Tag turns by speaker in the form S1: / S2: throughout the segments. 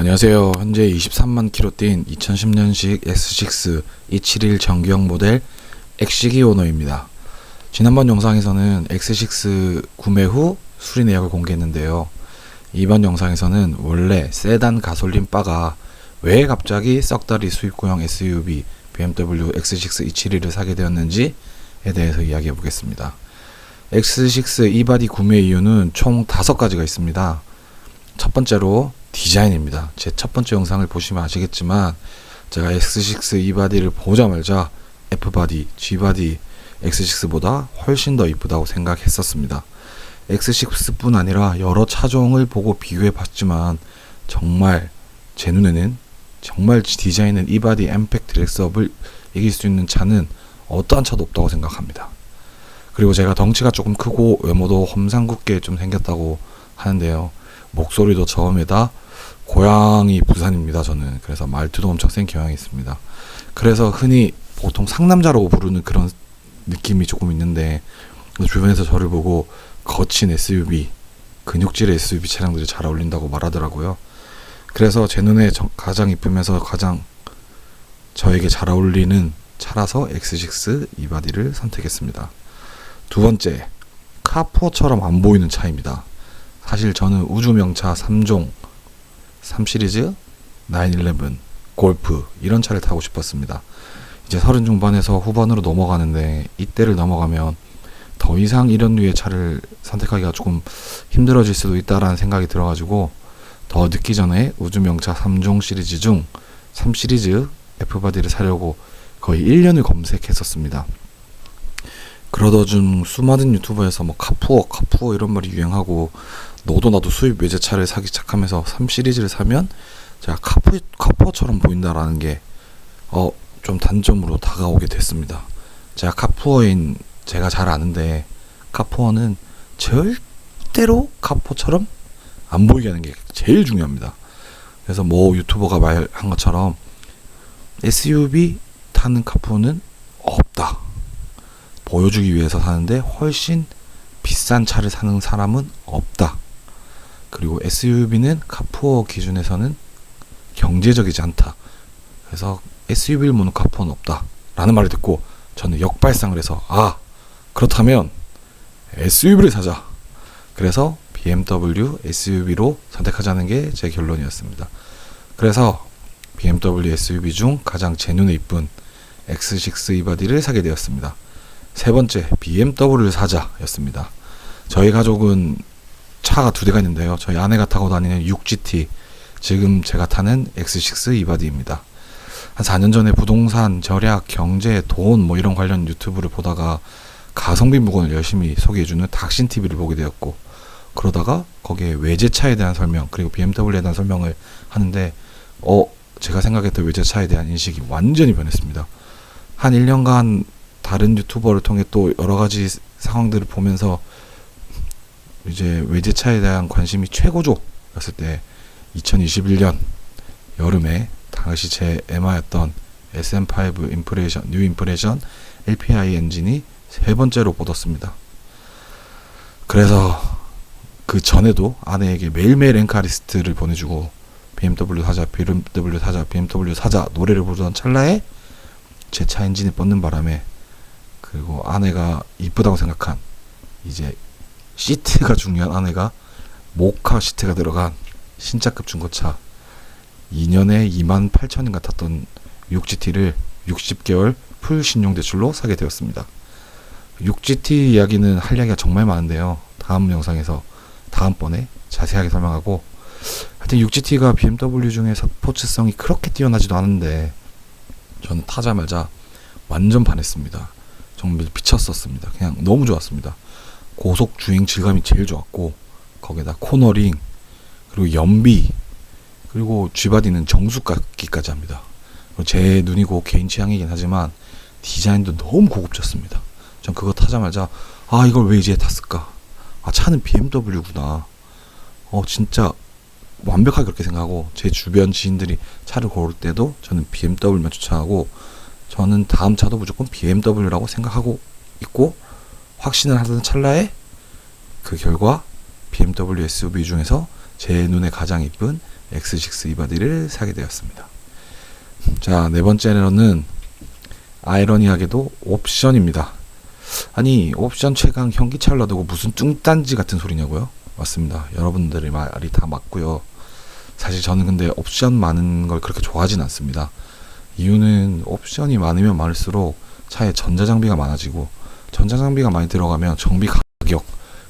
S1: 안녕하세요. 현재 23만 킬로 뛴 2010년식 S6 271 정규형 모델 엑시기 오너입니다. 지난번 영상에서는 X6 구매 후 수리 내역을 공개했는데요. 이번 영상에서는 원래 세단 가솔린 바가 왜 갑자기 썩다리 수입구형 SUV BMW X6 271을 사게 되었는지에 대해서 이야기해 보겠습니다. X6 이바디 구매 이유는 총 5가지가 있습니다. 첫 번째로 디자인입니다. 제 첫 번째 영상을 보시면 아시겠지만 제가 X6 이바디를 보자마자 F바디, G바디, X6보다 훨씬 더 이쁘다고 생각했었습니다. X6뿐 아니라 여러 차종을 보고 비교해 봤지만 정말 제 눈에는 정말 디자인은 이바디 엠팩트 렉스업을 이길 수 있는 차는 어떠한 차도 없다고 생각합니다. 그리고 제가 덩치가 조금 크고 외모도 험상궂게 좀 생겼다고 하는데요. 목소리도 저음에다 고향이 부산입니다. 저는 그래서 말투도 엄청 센 경향이 있습니다. 그래서 흔히 보통 상남자라고 부르는 그런 느낌이 조금 있는데 주변에서 저를 보고 거친 SUV, 근육질 SUV 차량들이 잘 어울린다고 말하더라고요. 그래서 제 눈에 저- 가장 이쁘면서 가장 저에게 잘 어울리는 차라서 X6 이바디를 선택했습니다. 두 번째, 카푸어처럼 안 보이는 차입니다. 사실 저는 우주명차 3종, 3시리즈, 911, 골프 이런 차를 타고 싶었습니다. 이제 서른 중반에서 후반으로 넘어가는데 이때를 넘어가면 더 이상 이런 류의 차를 선택하기가 조금 힘들어질 수도 있다라는 생각이 들어가지고 더 늦기 전에 우주명차 3종 시리즈 중 3시리즈 F바디를 사려고 거의 1년을 검색했었습니다. 그러던 중 수많은 유튜버에서 뭐 카푸어 카푸어 이런 말이 유행하고 너도 나도 수입 외제차를 사기 시작하면서 3 시리즈를 사면 제가 카푸 카푸어처럼 보인다라는 게 어 좀 단점으로 다가오게 됐습니다. 제가 카푸어인 제가 잘 아는데 카푸어는 절대로 카푸어처럼 안 보이게 하는 게 제일 중요합니다. 그래서 뭐 유튜버가 말한 것처럼 SUV 타는 카푸어는 없다. 보여주기 위해서 사는데 훨씬 비싼 차를 사는 사람은 없다. 그리고 SUV는 카푸어 기준에서는 경제적이지 않다. 그래서 SUV를 모는 카푸어는 없다. 라는 말을 듣고 저는 역발상을 해서 아 그렇다면 SUV를 사자. 그래서 BMW SUV로 선택하자는 게 제 결론이었습니다. 그래서 BMW SUV 중 가장 제 눈에 이쁜 X6 이바디를 사게 되었습니다. 세 번째 BMW를 사자였습니다. 저희 가족은 차가 두 대가 있는데요. 저희 아내가 타고 다니는 6GT, 지금 제가 타는 X6 이바디입니다. 한 4년 전에 부동산, 절약, 경제, 돈 뭐 이런 관련 유튜브를 보다가 가성비 물건을 열심히 소개해주는 닥신 TV를 보게 되었고 그러다가 거기에 외제차에 대한 설명 그리고 BMW에 대한 설명을 하는데 어 제가 생각했던 외제차에 대한 인식이 완전히 변했습니다. 한 1년간 다른 유튜버를 통해 또 여러 가지 상황들을 보면서 이제 외제차에 대한 관심이 최고조였을 때 2021년 여름에 당시 제 에마였던 SM5 인프레이션 뉴 인프레이션 LPI 엔진이 세 번째로 뻗었습니다. 그래서 그 전에도 아내에게 매일매일 엔카리스트를 보내주고 BMW 사자, BMW 사자, BMW 사자 노래를 부르던 찰나에 제 차 엔진이 뻗는 바람에 그리고 아내가 이쁘다고 생각한 이제 시트가 중요한 아내가 모카 시트가 들어간 신차급 중고차 2년에 2만 8천인가 탔던 6GT를 60개월 풀 신용 대출로 사게 되었습니다. 6GT 이야기는 할 이야기가 정말 많은데요. 다음 영상에서 다음번에 자세하게 설명하고 하여튼 6GT가 BMW 중에 스포츠성이 그렇게 뛰어나지도 않은데 저는 타자마자 완전 반했습니다. 정말 미쳤었습니다. 그냥 너무 좋았습니다. 고속 주행 질감이 제일 좋았고 거기다 코너링 그리고 연비 그리고 G바디는 정수깎기까지 합니다. 제 눈이고 개인 취향이긴 하지만 디자인도 너무 고급졌습니다. 전 그거 타자마자 아 이걸 왜 이제 탔을까? 아 차는 BMW구나. 어 진짜 완벽하게 그렇게 생각하고 제 주변 지인들이 차를 고를 때도 저는 BMW만 추천하고 저는 다음 차도 무조건 BMW라고 생각하고 있고 확신을 하던 찰나에 그 결과 BMW SUV 중에서 제 눈에 가장 이쁜 X6 이바디를 사게 되었습니다. 자, 네 번째로는 아이러니하게도 옵션입니다. 아니, 옵션 최강 현기차를 놔두고 무슨 뚱딴지 같은 소리냐고요? 맞습니다. 여러분들의 말이 다 맞고요. 사실 저는 근데 옵션 많은 걸 그렇게 좋아하진 않습니다. 이유는 옵션이 많으면 많을수록 차에 전자장비가 많아지고 전자장비가 많이 들어가면 정비 가격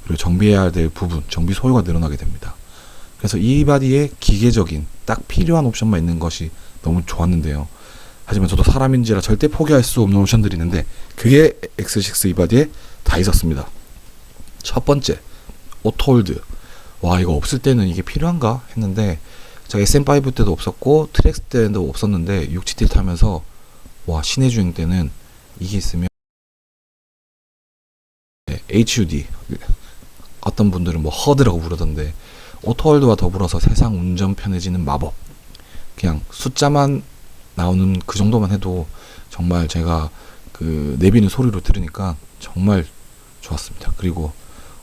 S1: 그리고 정비해야 될 부분, 정비 소요가 늘어나게 됩니다. 그래서 이 바디에 기계적인 딱 필요한 옵션만 있는 것이 너무 좋았는데요. 하지만 저도 사람인지라 절대 포기할 수 없는 옵션들이 있는데 그게 X6 이 바디에 다 있었습니다. 첫 번째, 오토홀드. 와 이거 없을 때는 이게 필요한가 했는데 제가 SM5 때도 없었고 트랙스 때도 없었는데 6GT 타면서 와 시내 주행 때는 이게 있으면 네, HUD 어떤 분들은 뭐 허드라고 부르던데 오토홀드와 더불어서 세상 운전 편해지는 마법 그냥 숫자만 나오는 그 정도만 해도 정말 제가 그 내비는 소리로 들으니까 정말 좋았습니다. 그리고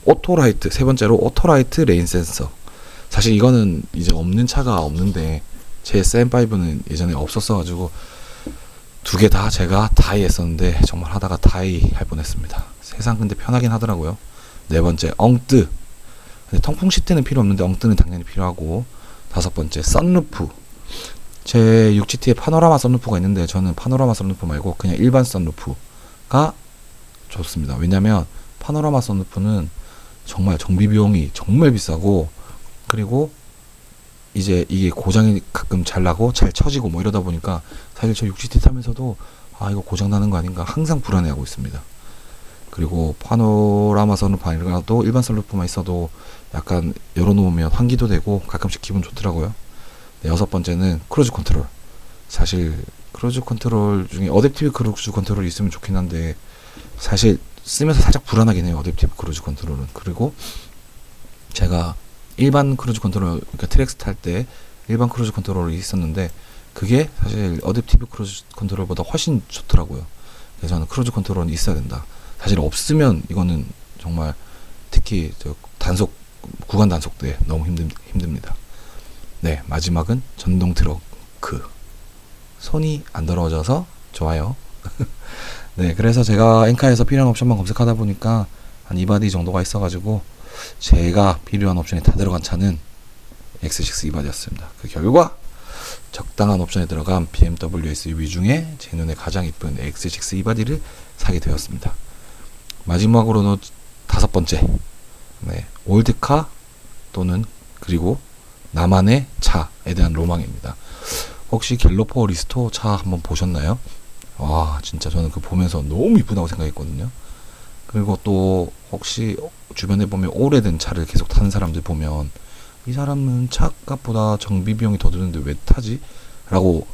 S1: 오토라이트 세 번째로 오토라이트 레인 센서 사실 이거는 이제 없는 차가 없는데 제 SM5는 예전에 없었어 가지고 두 개 다 제가 다이 했었는데 정말 하다가 다이 할 뻔했습니다. 세상 근데 편하긴 하더라고요. 네 번째 엉뜨 근데 통풍 시트는 필요 없는데 엉뜨는 당연히 필요하고 다섯 번째 썬루프 제 6GT에 파노라마 썬루프가 있는데 저는 파노라마 썬루프 말고 그냥 일반 썬루프가 좋습니다. 왜냐면 파노라마 썬루프는 정말 정비 비용이 정말 비싸고 그리고 이제 이게 고장이 가끔 잘 나고 잘 처지고 뭐 이러다 보니까 사실 저 6GT 타면서도 아 이거 고장 나는 거 아닌가 항상 불안해하고 있습니다. 그리고 파노라마 선루프 아니라도 일반 선루프만 있어도 약간 열어놓으면 환기도 되고 가끔씩 기분 좋더라고요. 네, 여섯 번째는 크루즈 컨트롤. 사실 크루즈 컨트롤 중에 어댑티브 크루즈 컨트롤이 있으면 좋긴 한데 사실 쓰면서 살짝 불안하긴 해요. 어댑티브 크루즈 컨트롤은. 그리고 제가 일반 크루즈 컨트롤 그러니까 트랙스 탈 때 일반 크루즈 컨트롤이 있었는데 그게 사실 어댑티브 크루즈 컨트롤보다 훨씬 좋더라고요. 그래서 저는 크루즈 컨트롤은 있어야 된다. 사실 없으면 이거는 정말 특히 저 단속 구간 단속 때 너무 힘든 힘듭니다. 네 마지막은 전동 트럭크 손이 안 더러워져서 좋아요. 네 그래서 제가 엔카에서 필요한 옵션만 검색하다 보니까 한 이바디 정도가 있어가지고 제가 필요한 옵션이 다 들어간 차는 X6 이바디였습니다. 그 결과 적당한 옵션에 들어간 BMW SUV 중에 제 눈에 가장 이쁜 X6 이바디를 사게 되었습니다. 마지막으로는 다섯 번째, 네, 올드카 또는 그리고 나만의 차에 대한 로망입니다. 혹시 갤로퍼 리스토 차 한번 보셨나요? 와, 진짜 저는 그 보면서 너무 이쁘다고 생각했거든요. 그리고 또 혹시 주변에 보면 오래된 차를 계속 타는 사람들 보면 이 사람은 차값보다 정비 비용이 더 드는데 왜 타지? 라고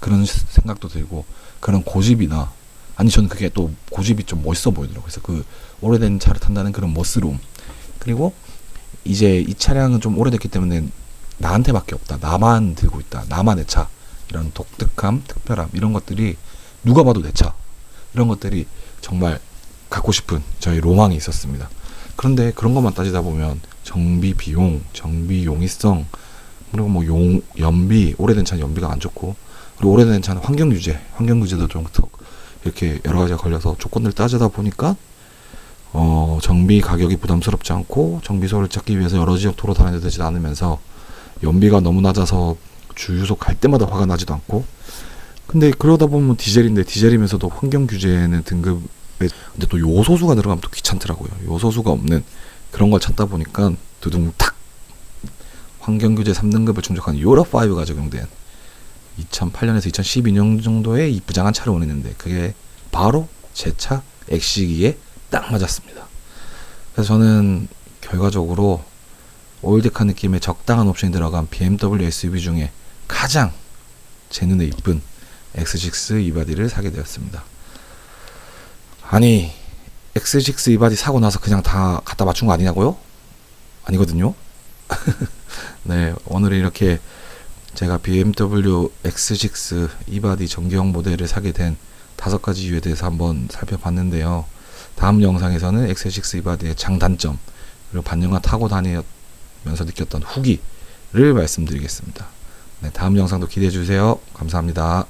S1: 그런 생각도 들고 그런 고집이나 아니 저는 그게 또 고집이 좀 멋있어 보이더라고요. 그래서 그 오래된 차를 탄다는 그런 멋스러움 그리고 이제 이 차량은 좀 오래됐기 때문에 나한테밖에 없다. 나만 들고 있다. 나만의 차. 이런 독특함, 특별함 이런 것들이 누가 봐도 내 차. 이런 것들이 정말 갖고 싶은 저희 로망이 있었습니다. 그런데 그런 것만 따지다 보면 정비 비용, 정비 용이성, 그리고 뭐 용, 연비, 오래된 차는 연비가 안 좋고, 그리고 오래된 차는 환경 규제, 환경 규제도 좀 이렇게 여러 가지가 걸려서 조건을 따지다 보니까 어, 정비 가격이 부담스럽지 않고 정비소를 찾기 위해서 여러 지역 도로 다녀야 되지 않으면서 연비가 너무 낮아서 주유소 갈 때마다 화가 나지도 않고 근데 그러다 보면 디젤인데 디젤이면서도 환경 규제는 등급 근데 또 요소수가 들어가면 또 귀찮더라고요. 요소수가 없는 그런 걸 찾다 보니까 두둥 탁 환경 규제 3등급을 충족한 유럽5가 적용된 2008년에서 2012년 정도의 이부장한 차를 원했는데 그게 바로 제 차 엑시기에 딱 맞았습니다. 그래서 저는 결과적으로 올드카 느낌의 적당한 옵션이 들어간 BMW SUV 중에 가장 제 눈에 이쁜 X6 이바디를 사게 되었습니다. 아니 X6 이바디 사고 나서 그냥 다 갖다 맞춘 거 아니냐고요? 아니거든요. 네 오늘 이렇게 제가 BMW X6 이바디 정기형 모델을 사게 된 다섯 가지 이유에 대해서 한번 살펴봤는데요. 다음 영상에서는 X6 이바디의 장단점 그리고 반년간 타고 다니면서 느꼈던 후기 말씀드리겠습니다. 네, 다음 영상도 기대해 주세요. 감사합니다.